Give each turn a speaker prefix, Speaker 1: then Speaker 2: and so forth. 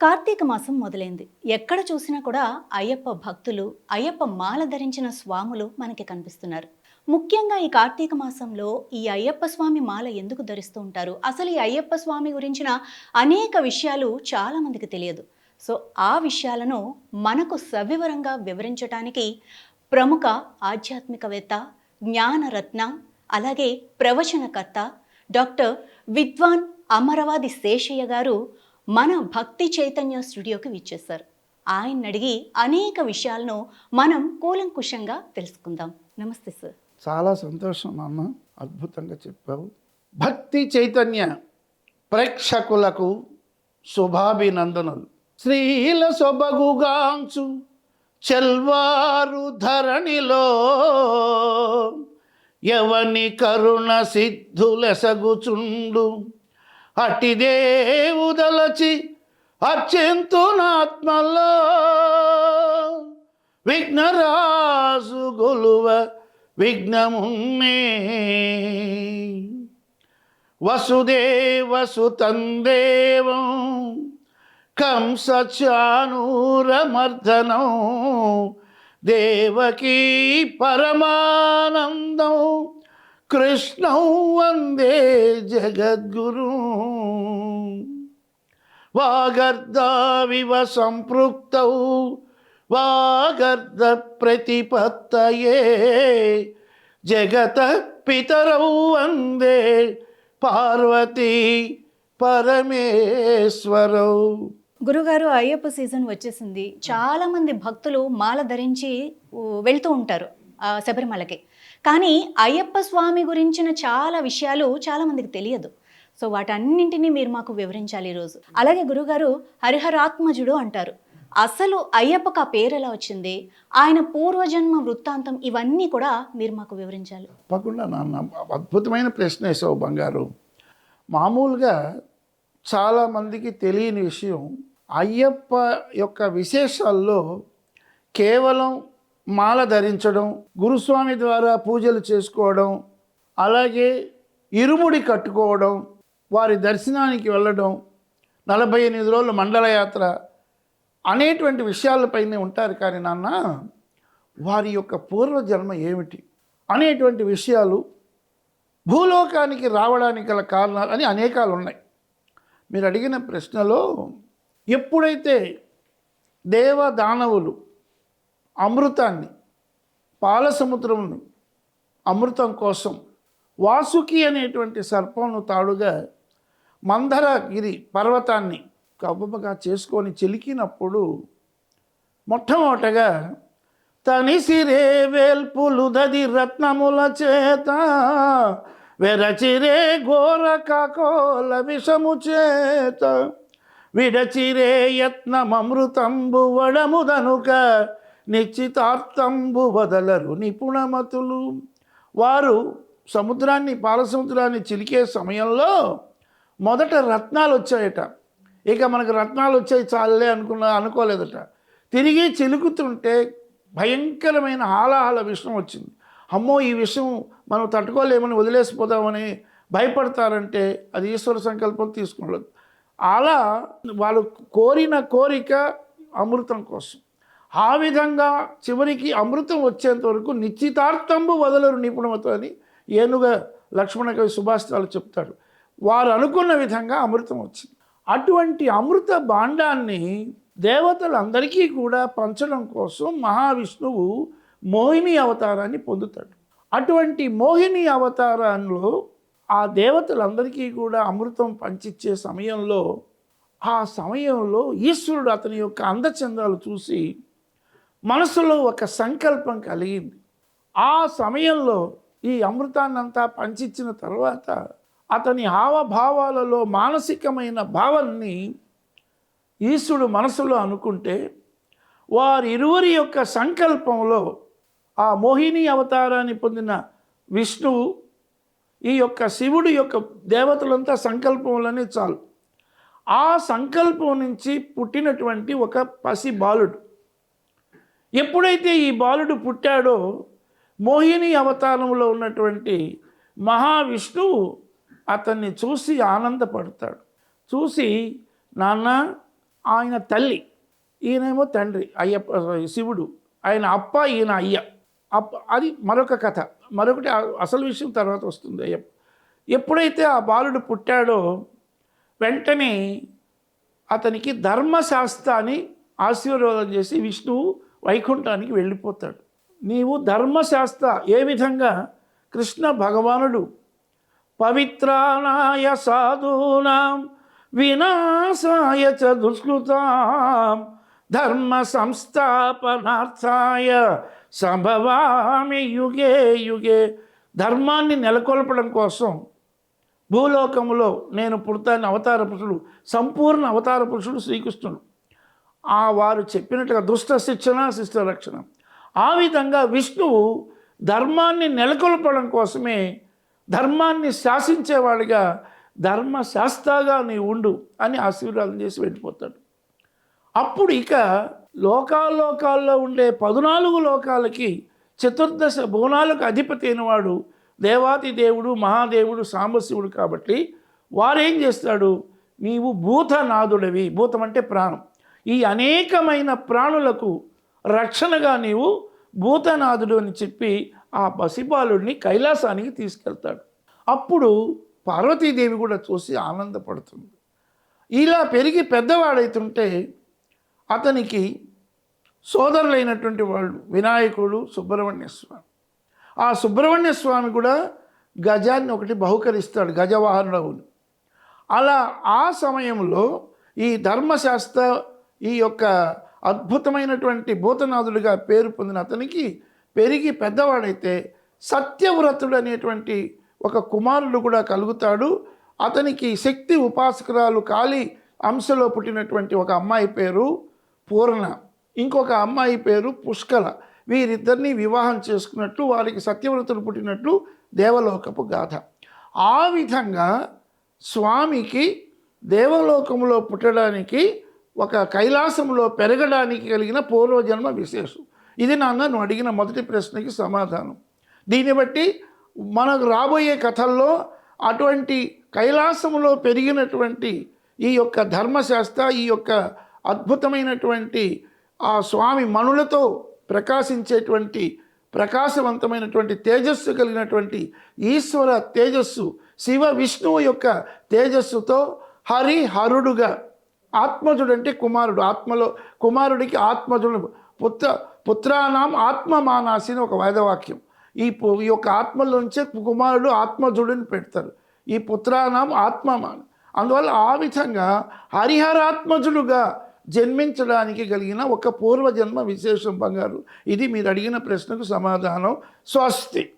Speaker 1: కార్తీక మాసం మొదలైంది. ఎక్కడ చూసినా కూడా అయ్యప్ప భక్తులు అయ్యప్ప మాల ధరించిన స్వాములు మనకి కనిపిస్తున్నారు. ముఖ్యంగా ఈ కార్తీక మాసంలో ఈ అయ్యప్ప స్వామి మాల ఎందుకు ధరిస్తూ ఉంటారు? అసలు ఈ అయ్యప్ప స్వామి గురించిన అనేక విషయాలు చాలామందికి తెలియదు. సో ఆ విషయాలను మనకు సవివరంగా వివరించడానికి ప్రముఖ ఆధ్యాత్మికవేత్త జ్ఞానరత్న అలాగే ప్రవచనకర్త డాక్టర్ విద్వాన్ అమరవాది శేషయ్య గారు మన భక్తి చైతన్య స్టూడియోకి విచ్చేశారు. ఆయన అడిగి అనేక విషయాలను మనం కూలంకుషంగా తెలుసుకుందాం. నమస్తే సార్.
Speaker 2: చాలా సంతోషం నాన్న అద్భుతంగా చెప్పావు. భక్తి చైతన్య ప్రేక్షకులకు శుభాభినందనలు. శ్రీల సొబగుగాంచు చెల్వారు ధరణిలో ఎవని కరుణ సిద్ధులెసగుచుండు. అటి దేవుదలచి అత్యంతునాత్మలో విఘ్నరాజు గొలువ విఘ్నమున్నే. వసుదేవ సుతందేవం కంసచానూరమర్దనం దేవకీ పరమానందం. కృష్ణం వందే జగద్గురు. వాగర్ధావివ సంపృక్త వాగర్ధ ప్రతిపత్తయే. జగత పితరౌ వందే పార్వతీ పరమేశ్వరౌ.
Speaker 1: గురుగారు అయ్యప్ప సీజన్ వచ్చేసింది. చాలామంది భక్తులు మాల ధరించి వెళ్తూ ఉంటారు ఆ, శబరిమలకి. కానీ అయ్యప్ప స్వామి గురించిన చాలా విషయాలు చాలా మందికి తెలియదు. సో వాటన్నింటినీ మీరు మాకు వివరించాలి ఈరోజు. అలాగే గురుగారు హరిహరాత్మజుడు అంటారు. అసలు అయ్యప్పకు ఆ పేరు ఎలా వచ్చింది? ఆయన పూర్వజన్మ వృత్తాంతం ఇవన్నీ కూడా మీరు మాకు వివరించాలి.
Speaker 2: తప్పకుండా నాన్న. అద్భుతమైన ప్రశ్న వేసావు బంగారు. మామూలుగా చాలామందికి తెలియని విషయం అయ్యప్ప యొక్క విశేషాల్లో కేవలం మాల ధరించడం గురుస్వామి ద్వారా పూజలు చేసుకోవడం అలాగే ఇరుముడి కట్టుకోవడం వారి దర్శనానికి వెళ్ళడం నలభై ఎనిమిది రోజుల మండలయాత్ర అనేటువంటి విషయాలపైనే ఉంటారు కానీ నాన్న వారి యొక్క పూర్వజన్మ ఏమిటి అనేటువంటి విషయాలు భూలోకానికి రావడానికి గల కారణాలు అని అనేకాలు ఉన్నాయి మీరు అడిగిన ప్రశ్నలో ఎప్పుడైతే దేవ దానవులు అమృతాన్ని పాలసముద్రమును అమృతం కోసం వాసుకి అనేటువంటి సర్పంను తాడుగా మందరగిరి పర్వతాన్ని కవ్వగా చేసుకొని చిలికినప్పుడు మొట్టమొదటగా తనిసిరే వేల్పులు దది రత్నముల చేత వెరచిరే ఘోర కాకోల విషము చేత విడచిరే యత్నమృతంబు వడముదనుక నిశ్చితార్థంబు వదలరు నిపుణమతులు. వారు సముద్రాన్ని పాలసముద్రాన్ని చిలికే సమయంలో మొదట రత్నాలు వచ్చాయట. ఇక మనకు రత్నాలు వచ్చాయి చాలే అనుకున్న అనుకోలేదట. తిరిగి చిలుకుతుంటే భయంకరమైన హాలాహల విషయం వచ్చింది. అమ్మో ఈ విషయం మనం తట్టుకోలేమని వదిలేసిపోదామని భయపడతారంటే అది ఈశ్వర సంకల్పం తీసుకోలేదు అలా వాళ్ళు కోరిన కోరిక అమృతం కోసం. ఆ విధంగా చివరికి అమృతం వచ్చేంత వరకు నిశ్చితార్థంబు వదలరు నిపుణమతో అని ఏనుగ లక్ష్మణ కవి సుభాషితాలు చెప్తాడు. వారు అనుకున్న విధంగా అమృతం వచ్చింది. అటువంటి అమృత భాండాన్ని దేవతలందరికీ కూడా పంచడం కోసం మహావిష్ణువు మోహిని అవతారాన్ని పొందుతాడు. అటువంటి మోహిని అవతారంలో ఆ దేవతలందరికీ కూడా అమృతం పంచిచ్చే సమయంలో ఆ సమయంలో ఈశ్వరుడు అతని యొక్క అందచందాలు చూసి మనసులో ఒక సంకల్పం కలిగింది. ఆ సమయంలో ఈ అమృతాన్నంతా పంచిచ్చిన తర్వాత అతని హావభావాలలో మానసికమైన భావాన్ని ఈశ్వరుడు మనసులో అనుకుంటే వారిరువురి యొక్క సంకల్పంలో ఆ మోహిని అవతారాన్ని పొందిన విష్ణువు ఈ యొక్క శివుడి యొక్క దేవతలంతా సంకల్పంలోనే చాలు. ఆ సంకల్పం నుంచి పుట్టినటువంటి ఒక పసి బాలుడు ఎప్పుడైతే ఈ బాలుడు పుట్టాడో మోహిని అవతారంలో ఉన్నటువంటి మహావిష్ణువు అతన్ని చూసి ఆనందపడతాడు. చూసి నాన్న ఆయన తల్లి ఈయనేమో తండ్రి అయ్యప్ప శివుడు ఆయన అప్ప ఈయన అయ్య. అప్ప అది మరొక కథ. మరొకటి అసలు విషయం తర్వాత వస్తుంది అయ్యప్ప. ఎప్పుడైతే ఆ బాలుడు పుట్టాడో వెంటనే అతనికి ధర్మశాస్త్రాన్ని ఆశీర్వాదం చేసి విష్ణువు వైకుంఠానికి వెళ్ళిపోతాడు. నీవు ధర్మశాస్త్ర ఏ విధంగా కృష్ణ భగవానుడు పవిత్రానాయ సాధూనాం వినాశాయ చ దుష్కృతాం ధర్మ సంస్థాపనార్థాయ సంభవామి యుగే యుగే ధర్మాన్ని నెలకొల్పడం కోసం భూలోకములో నేను పుడతాని అవతార పురుషుడు సంపూర్ణ అవతార పురుషుడు శ్రీకృష్ణుడు. ఆ వారు చెప్పినట్టుగా దుష్ట శిక్షణ శిష్ట రక్షణ. ఆ విధంగా విష్ణువు ధర్మాన్ని నెలకొల్పడం కోసమే ధర్మాన్ని శాసించేవాడిగా ధర్మశాస్త్రగా నీ ఉండు అని ఆశీర్వాదం చేసి వెళ్ళిపోతాడు. అప్పుడు ఇక లోకాల్లోకాల్లో ఉండే పద్నాలుగు లోకాలకి చతుర్దశ భువనాలకు అధిపతి అయినవాడు దేవాతి దేవుడు మహాదేవుడు సాంబశివుడు కాబట్టి వారేం చేస్తాడు? నీవు భూతనాథుడవి. భూతం అంటే ప్రాణం. ఈ అనేకమైన ప్రాణులకు రక్షణగా నీవు భూతనాథుడు అని చెప్పి ఆ పసిపాలుడిని కైలాసానికి తీసుకెళ్తాడు. అప్పుడు పార్వతీదేవి కూడా చూసి ఆనందపడుతుంది. ఇలా పెరిగి పెద్దవాడైతుంటే అతనికి సోదరులైనటువంటి వాళ్ళు వినాయకుడు సుబ్రహ్మణ్య స్వామి ఆ సుబ్రహ్మణ్య స్వామి కూడా గజాన్ని ఒకటి బహుకరిస్తాడు గజవాహనుడవుని అలా ఆ సమయంలో ఈ ధర్మశాస్త్ర ఈ యొక్క అద్భుతమైనటువంటి భూతనాథుడిగా పేరు పొందిన అతనికి పెరిగి పెద్దవాడైతే సత్యవ్రతుడు అనేటువంటి ఒక కుమారుడు కూడా కలుగుతాడు. అతనికి శక్తి ఉపాసకురాలు కాళీ అంశలో పుట్టినటువంటి ఒక అమ్మాయి పేరు పూర్ణ. ఇంకొక అమ్మాయి పేరు పుష్కల. వీరిద్దరిని వివాహం చేసుకున్నట్టు వారికి సత్యవ్రతుడు పుట్టినట్లు దేవలోకపు గాథ. ఆ విధంగా స్వామికి దేవలోకంలో పుట్టడానికి ఒక కైలాసంలో పెరగడానికి కలిగిన పూర్వజన్మ విశేషం. ఇది నాన్న నువ్వు అడిగిన మొదటి ప్రశ్నకి సమాధానం. దీన్ని బట్టి మనకు రాబోయే కథల్లో అటువంటి కైలాసంలో పెరిగినటువంటి ఈ యొక్క ధర్మశాస్త్ర ఈ యొక్క అద్భుతమైనటువంటి ఆ స్వామి మనులతో ప్రకాశించేటువంటి ప్రకాశవంతమైనటువంటి తేజస్సు కలిగినటువంటి ఈశ్వర తేజస్సు శివ విష్ణువు యొక్క తేజస్సుతో హరి హరుడుగా ఆత్మజుడు అంటే కుమారుడు. ఆత్మలో కుమారుడికి ఆత్మజుడు. పుత్ర పుత్రానాం ఆత్మమానాసి అని ఒక వేదవాక్యం. ఈ పు- ఈ యొక్క ఆత్మలోంచే కుమారుడు ఆత్మజుడిని పెడతారు. ఈ పుత్రానాం ఆత్మమాన. అందువల్ల ఆ విధంగా హరిహరాత్మజుడుగా జన్మించడానికి కలిగిన ఒక పూర్వజన్మ విశేషం బంగారు. ఇది మీరు అడిగిన ప్రశ్నకు సమాధానం. స్వస్తి.